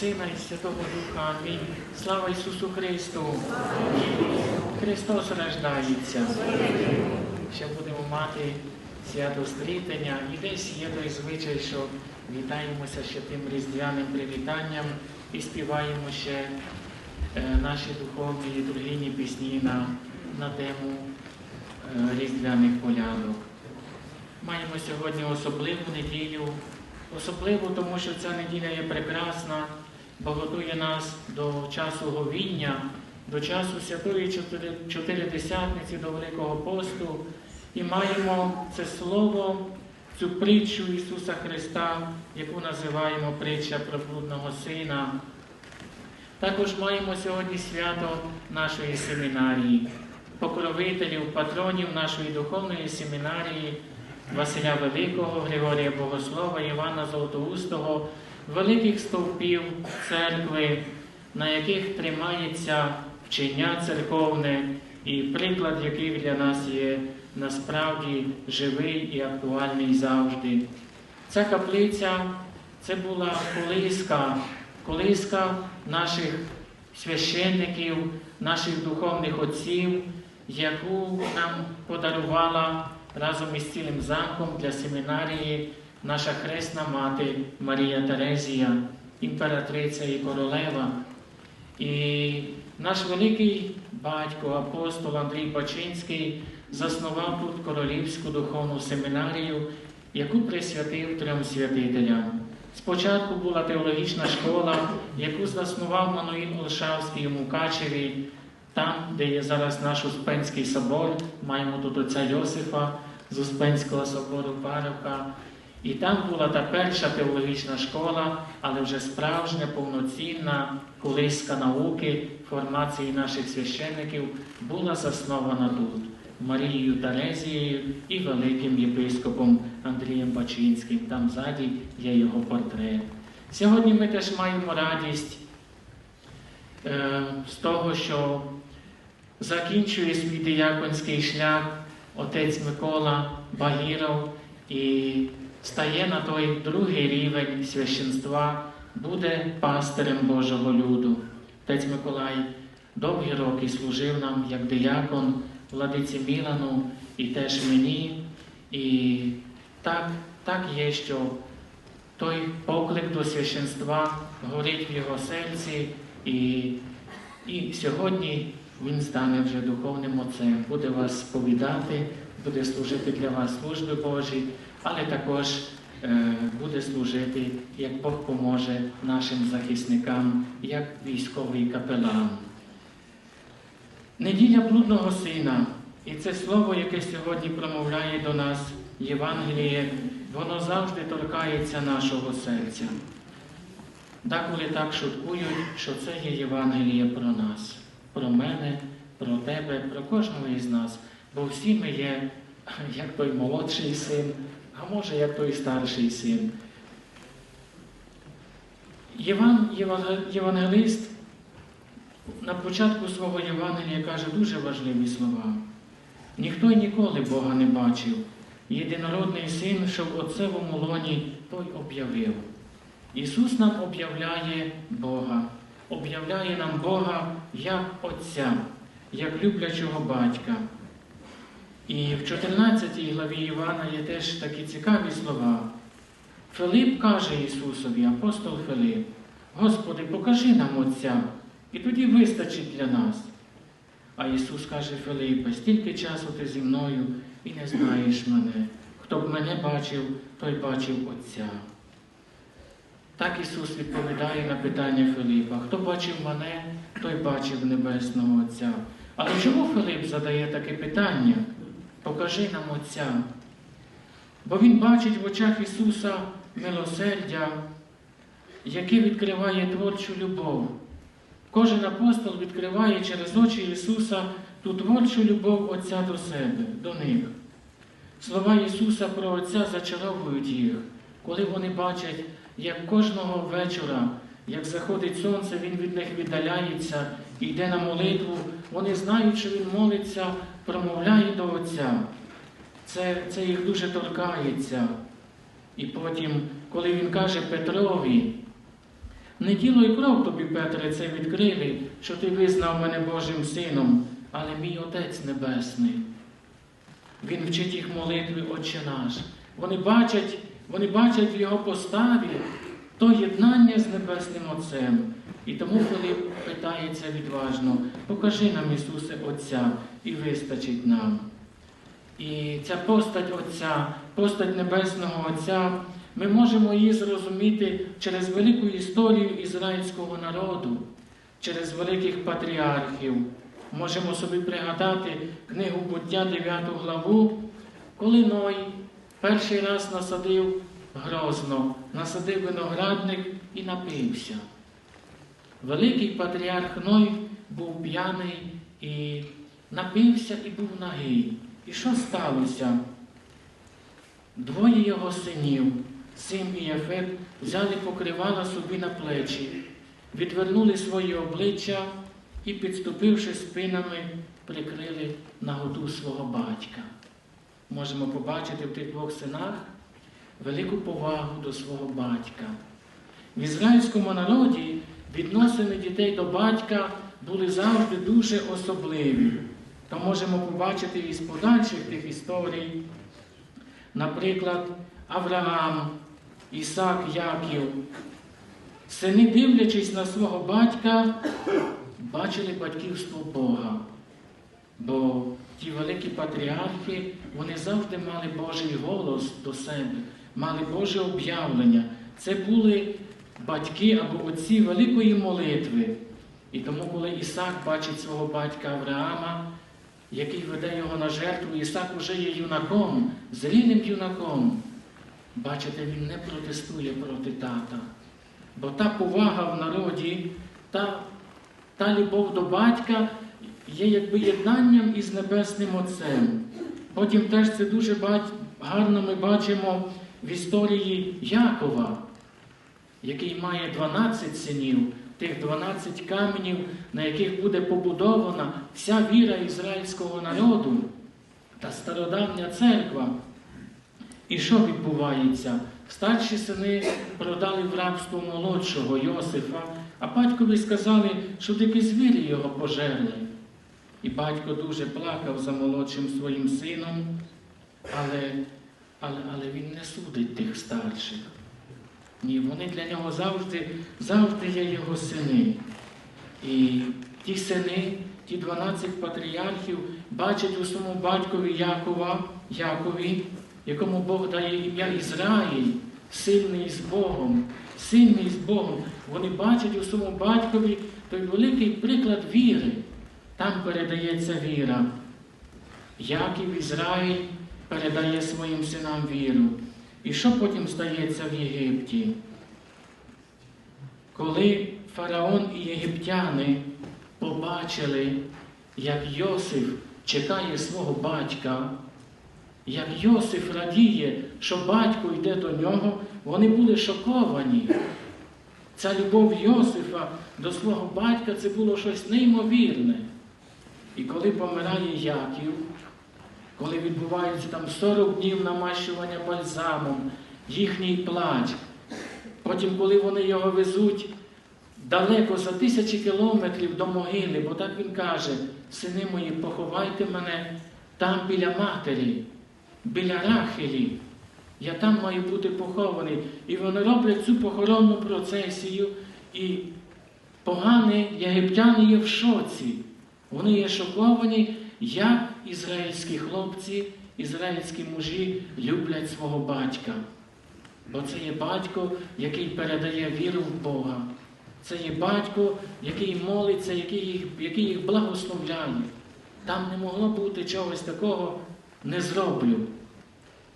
Сина і Святого Духа. Амінь. Слава Ісусу Христу! Христос рождається. Ще будемо мати свято стрітення. І десь є той звичай, що вітаємося ще тим різдвяним привітанням і співаємо ще е, наші духовні літургійні пісні на, на тему е, різдвяних колядок. Маємо сьогодні особливу неділю, особливу, тому що ця неділя є прекрасна, бо готує нас до часу говіння, до часу святої Чотири- Чотиридесятниці, до Великого посту. І маємо це слово, цю притчу Ісуса Христа, яку називаємо притча про блудного сина. Також маємо сьогодні свято нашої семінарії, покровителів, патронів нашої духовної семінарії Василя Великого, Григорія Богослова, Івана Золотоустого, великих стовпів церкви, на яких тримається вчення церковне і приклад, який для нас є насправді живий і актуальний завжди. Ця каплиця це була колиска, колиска наших священників, наших духовних отців, яку нам подарувала разом із цілим замком для семінарії наша хресна мати Марія Терезія, імператриця і королева. І наш великий батько, апостол Андрій Бачинський, заснував тут королівську духовну семінарію, яку присвятив трьом святителям. Спочатку була теологічна школа, яку заснував Мануїл Олшавський у Мукачеві, там, де є зараз наш Успенський собор, маємо тут отця Йосифа з Успенського собору парока. І там була та перша теологічна школа, але вже справжня, повноцінна колиска науки, формації наших священників була заснована тут Марією Терезією і великим єпископом Андрієм Бачинським. Там ззаді є його портрет. Сьогодні ми теж маємо радість е, з того, що закінчує свій дияконський шлях отець Микола Багіров і стає на той другий рівень священства, буде пастирем Божого люду. Отець Миколай довгі роки служив нам як диякон владиці Мілану і теж мені. І так, так є, що той поклик до священства горить в його серці, і, і сьогодні він стане вже духовним отцем, буде вас сповідати, буде служити для вас служби Божі, але також е, буде служити, як Бог поможе нашим захисникам, як військовий капелан. Неділя блудного сина, і це слово, яке сьогодні промовляє до нас Євангеліє, воно завжди торкається нашого серця. Деколи так шуткують, що це є Євангеліє про нас, про мене, про тебе, про кожного із нас. Бо всі ми є як той молодший син, а може як той старший син. Єван- Євангелист на початку свого Євангелія каже дуже важливі слова. Ніхто й ніколи Бога не бачив. Єдинородний син, що в отцевому лоні той об'явив. Ісус нам об'являє Бога, об'являє нам Бога як Отця, як люблячого батька. І в 14 главі Івана є теж такі цікаві слова. Филип каже Ісусові, апостол Филип, Господи, покажи нам Отця, і тоді вистачить для нас. А Ісус каже Филиппе, стільки часу ти зі мною і не знаєш мене. Хто б мене бачив, той бачив Отця. Так Ісус відповідає на питання Филипа. Хто бачив мене, той бачив Небесного Отця. Але чому Филип задає таке питання? Покажи нам Отця. Бо Він бачить в очах Ісуса милосердя, яке відкриває творчу любов. Кожен апостол відкриває через очі Ісуса ту творчу любов Отця до себе, до них. Слова Ісуса про Отця зачаровують їх, коли вони бачать, як кожного вечора, як заходить сонце, Він від них віддаляється і йде на молитву. Вони знають, що Він молиться, промовляє до Отця. Це, це їх дуже торкається. І потім, коли він каже Петрові, Не тіло і кров тобі, Петре, це відкрили, що ти визнав мене Божим сином, але мій Отець Небесний. Він вчить їх молитви Отче наш. Вони бачать, вони бачать в його поставі то єднання з Небесним Отцем. І тому Филип питається відважно, покажи нам, Ісусе, Отця, і вистачить нам. І ця постать Отця, постать Небесного Отця, ми можемо її зрозуміти через велику історію ізраїльського народу, через великих патріархів. Можемо собі пригадати книгу буття 9 главу, коли Ной перший раз насадив грозно, насадив виноградник і напився. Великий патріарх Ной був п'яний і напився і був нагий. І що сталося? Двоє його синів, Сим і Єфет, взяли покривала собі на плечі, відвернули свої обличчя і, підступивши спинами, прикрили наготу свого батька. Можемо побачити в тих двох синах велику повагу до свого батька. В ізраїльському народі відносини дітей до батька були завжди дуже особливі. То можемо побачити із подальших тих історій, наприклад, Авраам, Ісак, Яків. Сини, дивлячись на свого батька, бачили батьківство Бога. Бо ті великі патріархи, вони завжди мали Божий голос до себе, мали Боже об'явлення. Це були батьки або отці великої молитви. І тому, коли Ісак бачить свого батька Авраама, який веде його на жертву, Ісак уже є юнаком, зрілим юнаком. Бачите, він не протестує проти тата. Бо та повага в народі, та, та любов до батька є якби єднанням із Небесним Отцем. Потім теж це дуже гарно ми бачимо в історії Якова, який має 12 синів, тих 12 каменів, на яких буде побудована вся віра ізраїльського народу та стародавня церква. І що відбувається? Старші сини продали в рабство молодшого Йосифа, а батькові сказали, що дикі звірі його пожерли. І батько дуже плакав за молодшим своїм сином, але, але, але він не судить тих старших. Ні, вони для нього завжди, завжди є його сини. І ті сини, ті 12 патріархів бачать у своєму батькові Якова, Якові, якому Бог дає ім'я Ізраїль, сильний з Богом, сильний з Богом. Вони бачать у своєму батькові той великий приклад віри. Там передається віра. Яків Ізраїль передає своїм синам віру. І що потім стається в Єгипті? Коли фараон і єгиптяни побачили, як Йосиф чекає свого батька, як Йосиф радіє, що батько йде до нього, вони були шоковані. Ця любов Йосифа до свого батька це було щось неймовірне. І коли помирає Яків, коли відбувається там 40 днів намащування бальзамом, їхній плач, потім, коли вони його везуть далеко за тисячі кілометрів до могили, бо так він каже, сини мої, поховайте мене там біля матері, біля Рахелі. Я там маю бути похований. І вони роблять цю похоронну процесію, і погані єгиптяни є в шоці. Вони є шоковані, як ізраїльські хлопці, ізраїльські мужі люблять свого батька. Бо це є батько, який передає віру в Бога. Це є батько, який молиться, який їх, який їх благословляє. Там не могло бути чогось такого не зроблю.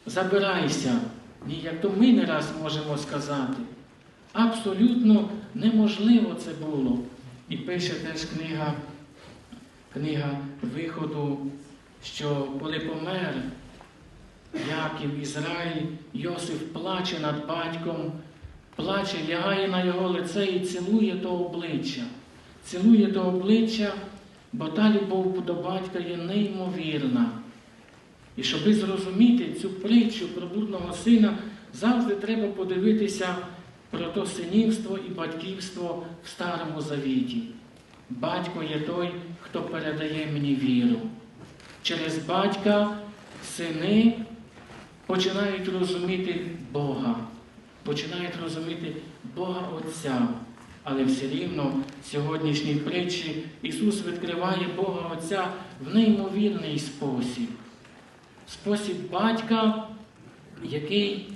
Забирайся. Ні, як то ми не раз можемо сказати. Абсолютно неможливо це було. І пише теж книга, книга виходу, що коли помер Яків Ізраїль, Йосиф плаче над батьком, плаче, лягає на його лице і цілує то обличчя. Цілує то обличчя, бо та любов до батька є неймовірна. І щоби зрозуміти цю притчу про блудного сина, завжди треба подивитися про то синівство і батьківство в Старому Завіті. Батько є той, хто передає мені віру. Через батька сини починають розуміти Бога, починають розуміти Бога Отця. Але все рівно в сьогоднішній притчі Ісус відкриває Бога Отця в неймовірний спосіб. Спосіб батька, який,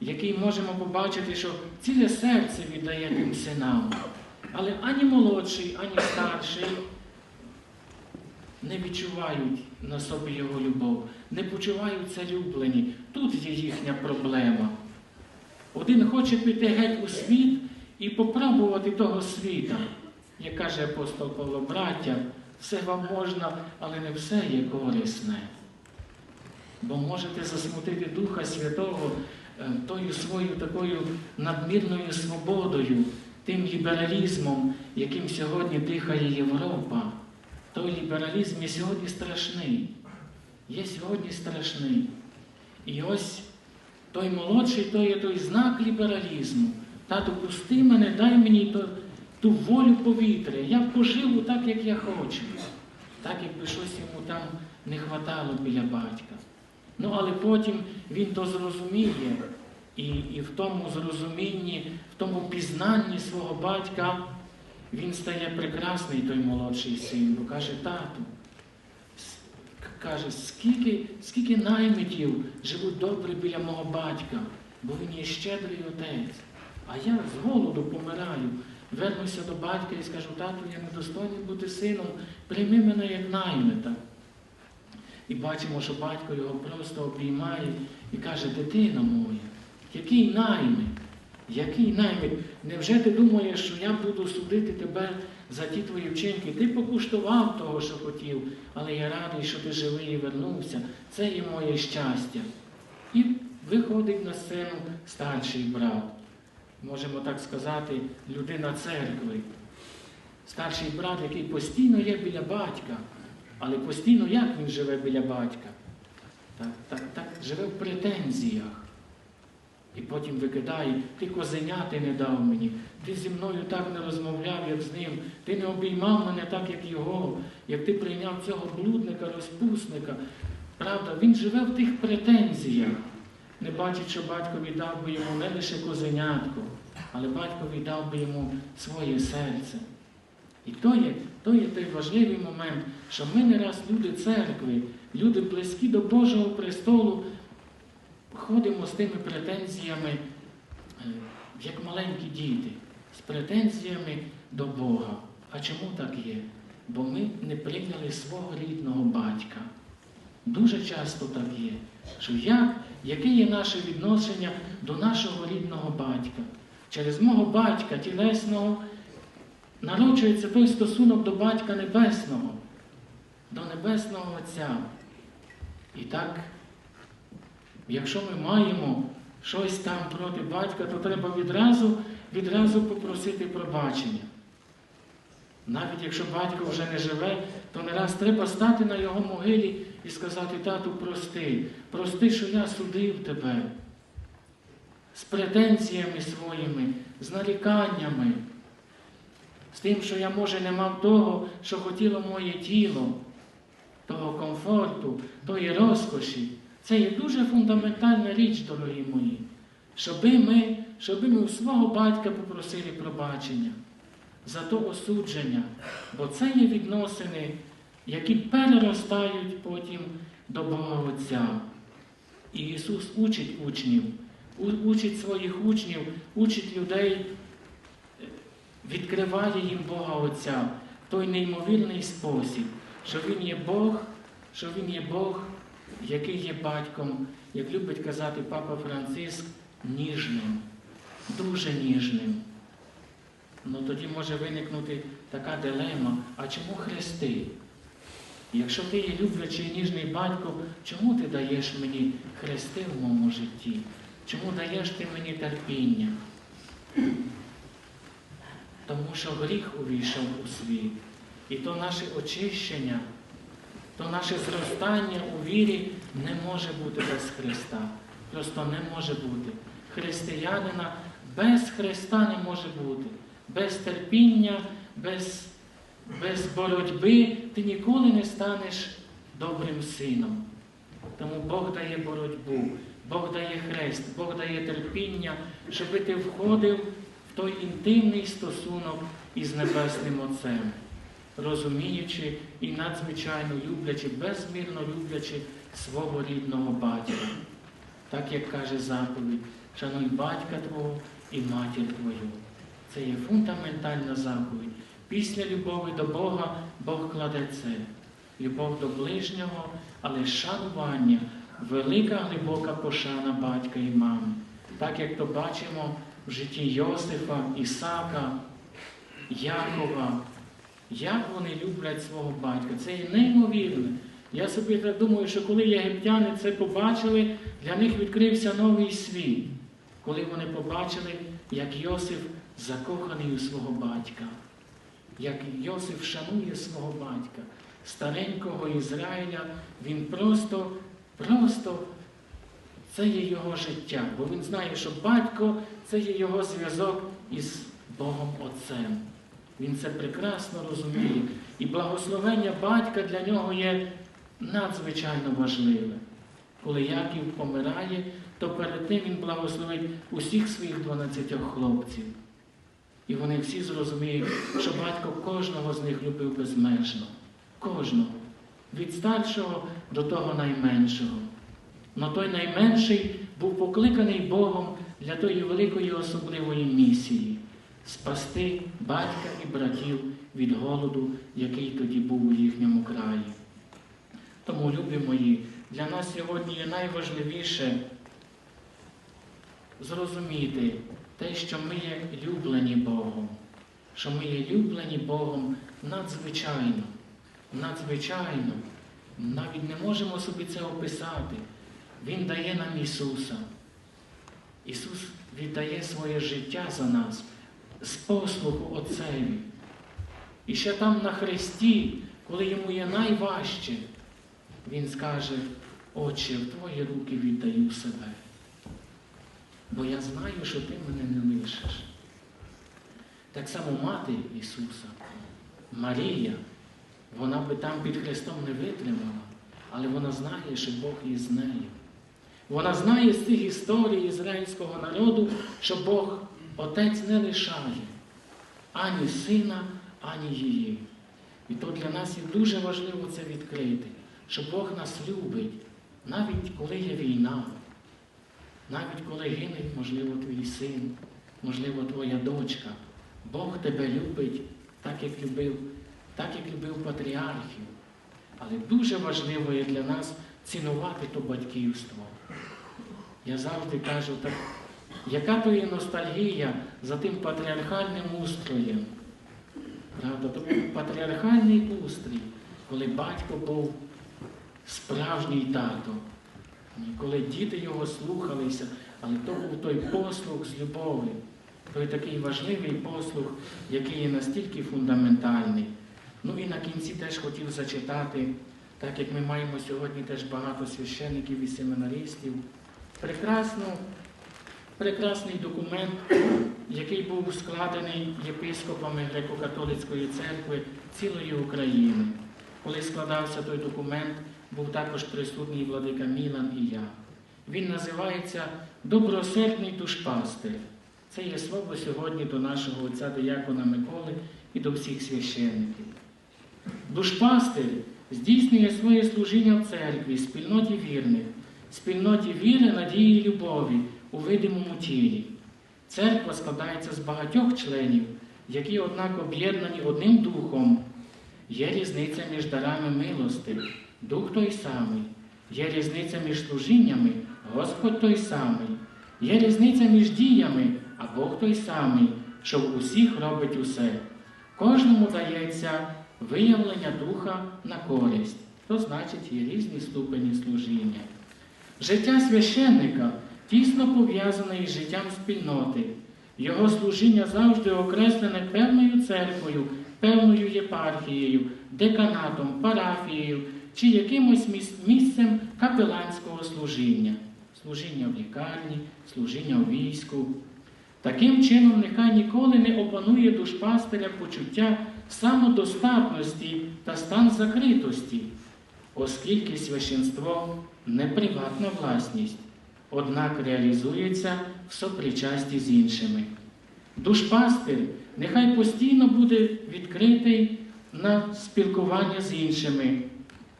який можемо побачити, що ціле серце віддає тим синам. Але ані молодший, ані старший не відчувають на собі його любов, не почуваються люблені. Тут є їхня проблема. Один хоче піти геть у світ і попробувати того світа. Як каже апостол Павло, браття, все вам можна, але не все є корисне. Бо можете засмутити Духа Святого е, тою своєю такою надмірною свободою, тим лібералізмом, яким сьогодні дихає Європа. Той лібералізм є сьогодні страшний. Є сьогодні страшний. І ось той молодший, то є той знак лібералізму. Тату, пусти мене, дай мені то, ту волю повітря. Я поживу так, як я хочу. Так, якби щось йому там не хватало біля батька. Ну, але потім він то зрозуміє. І, і в тому зрозумінні, в тому пізнанні свого батька він стає прекрасний, той молодший син, бо каже, тату, каже, скільки, скільки наймитів живуть добре біля мого батька, бо він є щедрий отець. А я з голоду помираю. Вернуся до батька і скажу, тату, я недостойний бути сином, прийми мене як наймита. І бачимо, що батько його просто обіймає і каже, дитина моя, який наймит? Який наймит? Невже ти думаєш, що я буду судити тебе за ті твої вчинки? Ти покуштував того, що хотів, але я радий, що ти живий і вернувся. Це є моє щастя. І виходить на сцену старший брат. Можемо так сказати, людина церкви. Старший брат, який постійно є біля батька, але постійно як він живе біля батька? Так, так, так живе в претензіях. І потім викидає, ти козеняти не дав мені, ти зі мною так не розмовляв, як з ним, ти не обіймав мене так, як його, як ти прийняв цього блудника, розпусника. Правда, він живе в тих претензіях, не бачить, що батько віддав би йому не лише козенятко, але батько віддав би йому своє серце. І то є, то є той важливий момент, що ми не раз люди церкви, люди близькі до Божого престолу, ходимо з тими претензіями, е, як маленькі діти, з претензіями до Бога. А чому так є? Бо ми не прийняли свого рідного батька. Дуже часто так є, що як, яке є наше відношення до нашого рідного батька? Через мого батька тілесного народжується той стосунок до батька небесного, до Небесного Отця. І так, якщо ми маємо щось там проти батька, то треба відразу, відразу попросити пробачення. Навіть якщо батько вже не живе, то не раз треба стати на його могилі і сказати, тату, прости, прости, що я судив тебе з претензіями своїми, з наріканнями, з тим, що я, може, не мав того, що хотіло моє тіло, того комфорту, тої розкоші. Це є дуже фундаментальна річ, дорогі мої, щоби ми, щоби ми у свого батька попросили пробачення за то осудження, бо це є відносини, які переростають потім до Бога Отця. І Ісус учить учнів, учить своїх учнів, учить людей, е, відкриває їм Бога Отця в той неймовірний спосіб, що Він є Бог, що Він є Бог, який є батьком, як любить казати Папа Франциск, ніжним, дуже ніжним. Ну тоді може виникнути така дилема, а чому хрести? Якщо ти є люблячий і ніжний батько, чому ти даєш мені хрести в моєму житті? Чому даєш ти мені терпіння? Тому що гріх увійшов у світ. І то наше очищення, то наше зростання у вірі не може бути без Христа. Просто не може бути. Християнина Без Христа не може бути. Без терпіння, без, без боротьби ти ніколи не станеш добрим сином. Тому Бог дає боротьбу, Бог дає хрест, Бог дає терпіння, щоб ти входив в той інтимний стосунок із Небесним Отцем, розуміючи і надзвичайно люблячи, безмірно люблячи свого рідного батька. Так як каже заповідь, шануй батька Твого і матір Твою. Це є фундаментальна заповідь. Після любові до Бога Бог кладе це. Любов до ближнього, але шанування, велика глибока пошана батька і мами. Так як то бачимо в житті Йосифа, Ісака, Якова, як вони люблять свого батька. Це є неймовірне. Я собі так думаю, що коли єгиптяни це побачили, для них відкрився новий світ, коли вони побачили, як Йосиф закоханий у свого батька, як Йосиф шанує свого батька, старенького Ізраїля, він просто, просто це є його життя, бо він знає, що батько це є його зв'язок із Богом Отцем. Він це прекрасно розуміє. І благословення батька для нього є надзвичайно важливе. Коли Яків помирає, то перед тим він благословить усіх своїх 12 хлопців. І вони всі зрозуміють, що батько кожного з них любив безмежно. Кожного. Від старшого до того найменшого. Но той найменший був покликаний Богом для тої великої особливої місії спасти батька і братів від голоду, який тоді був у їхньому краї. Тому, любі мої, для нас сьогодні є найважливіше зрозуміти те, що ми є люблені Богом, що ми є люблені Богом надзвичайно, надзвичайно. Навіть не можемо собі це описати. Він дає нам Ісуса. Ісус віддає своє життя за нас з послуху Отцеві. І ще там на Христі, коли йому є найважче, Він скаже, Отче, в Твої руки віддаю себе. Бо я знаю, що ти мене не лишиш. Так само мати Ісуса, Марія, вона би там під Христом не витримала, але вона знає, що Бог є з нею. Вона знає з цих історій ізраїльського народу, що Бог Отець не лишає ані сина, ані її. І то для нас є дуже важливо це відкрити, що Бог нас любить, навіть коли є війна, навіть коли гине, можливо, твій син, можливо, твоя дочка. Бог тебе любить, так як любив, так як любив патріархів. Але дуже важливо є для нас цінувати то батьківство. Я завжди кажу, так, яка то є ностальгія за тим патріархальним устроєм. Правда, то патріархальний устрій, коли батько був справжній тато, коли діти його слухалися, але то був той послух з любові, той такий важливий послух, який є настільки фундаментальний. Ну і на кінці теж хотів зачитати, так як ми маємо сьогодні теж багато священників і семинаристів, прекрасну, прекрасний документ, який був складений єпископами Греко-католицької церкви цілої України. Коли складався той документ, був також присутній владика Мілан і я. Він називається Добросердний душпастир. Це є слово сьогодні до нашого отця Диякона Миколи і до всіх священників. Душпастир здійснює своє служіння в церкві, спільноті вірних, спільноті віри, надії і любові у видимому тілі. Церква складається з багатьох членів, які, однак, об'єднані одним духом. Є різниця між дарами милости, дух той самий, є різниця між служіннями, Господь той самий, є різниця між діями, а Бог той самий, що в усіх робить усе. Кожному дається виявлення духа на користь, то значить є різні ступені служіння. Життя священника тісно пов'язане із життям спільноти. Його служіння завжди окреслене певною церквою, певною єпархією, деканатом, парафією чи якимось місцем капеланського служіння, служіння в лікарні, служіння в війську. Таким чином, нехай ніколи не опанує душпастиря почуття самодостатності та стан закритості, оскільки священство не приватна власність, однак реалізується в сопричасті з іншими. Душпастир нехай постійно буде відкритий на спілкування з іншими,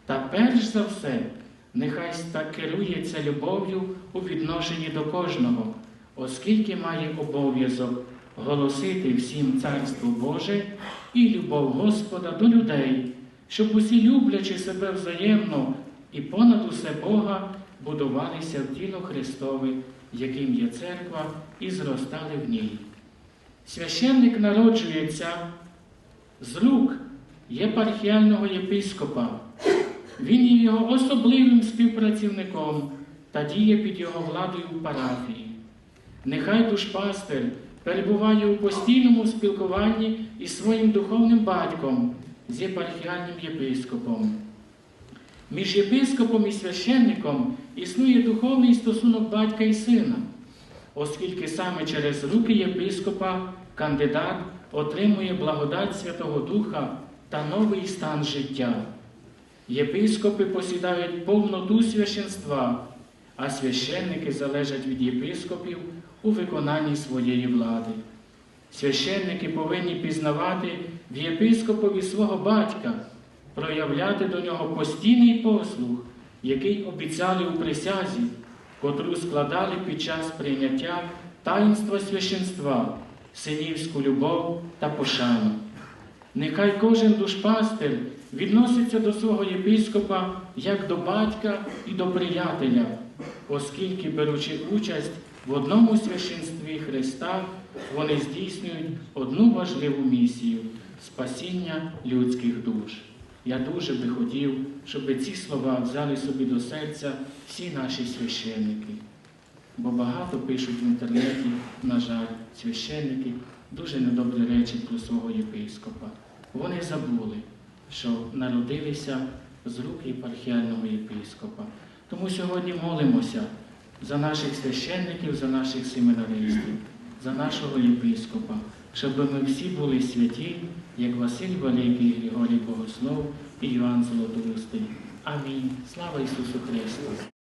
та перш за все, нехай керується любов'ю у відношенні до кожного, оскільки має обов'язок голосити всім Царство Боже і любов Господа до людей, щоб усі, люблячи себе взаємно і понад усе Бога, будувалися в тіло Христове, яким є церква, і зростали в ній. Священник народжується з рук єпархіального єпископа. Він є його особливим співпрацівником та діє під його владою в парафії. Нехай душпастер перебуває у постійному спілкуванні із своїм духовним батьком, з єпархіальним єпископом. Між єпископом і священником існує духовний стосунок батька і сина, оскільки саме через руки єпископа кандидат отримує благодать Святого Духа та новий стан життя. Єпископи посідають повноту священства, а священники залежать від єпископів у виконанні своєї влади. Священники повинні пізнавати в єпископові свого батька, проявляти до нього постійний послух, який обіцяли у присязі, котру складали під час прийняття таїнства священства, синівську любов та пошану. Нехай кожен душпастир відноситься до свого єпископа як до батька і до приятеля, оскільки, беручи участь в одному священстві Христа, вони здійснюють одну важливу місію спасіння людських душ. Я дуже би хотів, щоб ці слова взяли собі до серця всі наші священники. Бо багато пишуть в інтернеті, на жаль, священники дуже недобрі речі про свого єпископа. Вони забули, що народилися з рук єпархіального єпископа. Тому сьогодні молимося за наших священників, за наших семінаристів, за нашого єпископа, щоб ми всі були святі, як Василь Великий, Григорій Богослов і Іван Золотоустий. Амінь. Слава Ісусу Христу!